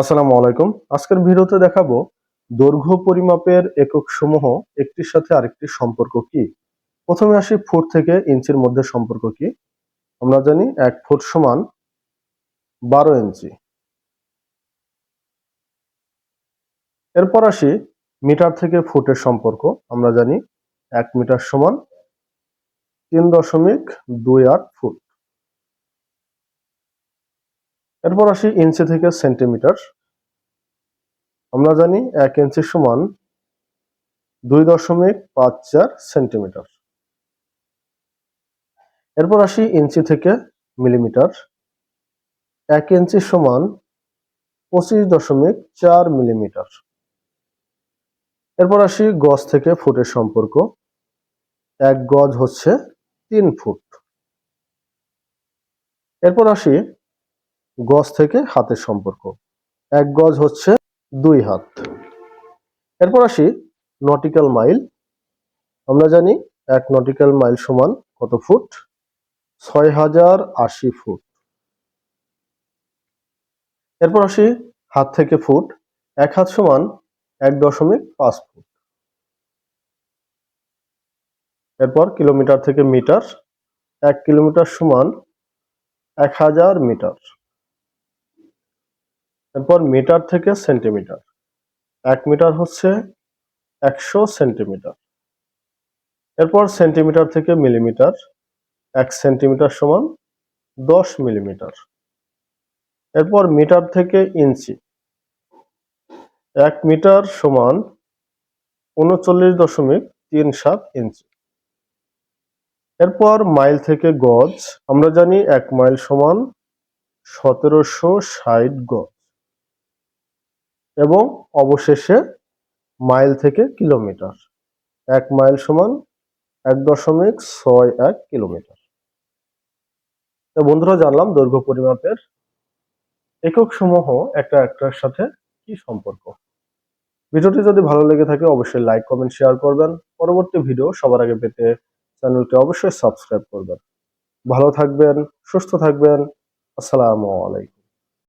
আসসালামু আলাইকুম। আজকের ভিডিওতে দেখাবো দৈর্ঘ্য পরিমাপের একক সমূহ, একটির সাথে আরেকটির সম্পর্ক কি? প্রথমে আসি ফুট থেকে ইঞ্চির মধ্যে সম্পর্ক কি? আমরা জানি এক ফুট সমান বারো ইঞ্চি। এরপর আসি মিটার থেকে ফুটের সম্পর্ক। আমরা জানি এক মিটার সমান তিন দশমিক দুই আট ফুট। এরপর আসি ইঞ্চি থেকে সেন্টিমিটার আমরা জানি এক ইঞ্চি সমান দুই দশমিক পাঁচ চার সেন্টিমিটার এরপর আসি ইঞ্চি থেকে মিলিমিটার এক ইঞ্চি সমান পঁচিশ দশমিক চার মিলিমিটার এরপর আসি গজ থেকে ফুটের সম্পর্ক। এক গজ হচ্ছে তিন ফুট। এরপর আসি গজ থেকে হাতের সম্পর্ক। এক গজ হচ্ছে দুই হাত। এরপর আসি নটিক্যাল মাইল আমরা জানি এক নটিক্যাল মাইল সমান কত ফুট? ছয় হাজার আশি ফুট। এরপর আসি হাত থেকে ফুট। এক হাত সমান এক দশমিক পাঁচ ফুট। এরপর কিলোমিটার থেকে মিটার এক কিলোমিটার সমান এক হাজার মিটার এরপর মিটার থেকে সেন্টিমিটার। এক মিটার হচ্ছে একশো সেন্টিমিটার। এরপর সেন্টিমিটার থেকে মিলিমিটার, এক সেন্টিমিটার সমান দশ মিলিমিটার। এরপর মিটার থেকে ইঞ্চি, এক মিটার সমান উনচল্লিশ দশমিক তিন সাত ইঞ্চি। এরপর মাইল থেকে গজ, আমরা জানি এক মাইল সমান সতেরোশো ষাট গজ। এবং অবশেষে মাইল থেকে কিলোমিটার। এক মাইল সমান এক দশমিক ছয় এক কিলোমিটার। তো বন্ধুরা, জানলাম দৈর্ঘ্য পরিমাপের একক সমূহ একটা একটার সাথে কি সম্পর্ক। ভিডিওটি যদি ভালো লেগে থাকে, অবশ্যই লাইক, কমেন্ট, শেয়ার করবেন। পরবর্তী ভিডিও সবার আগে পেতে চ্যানেলটি অবশ্যই সাবস্ক্রাইব করবেন। ভালো থাকবেন, সুস্থ থাকবেন। আসসালামু আলাইকুম।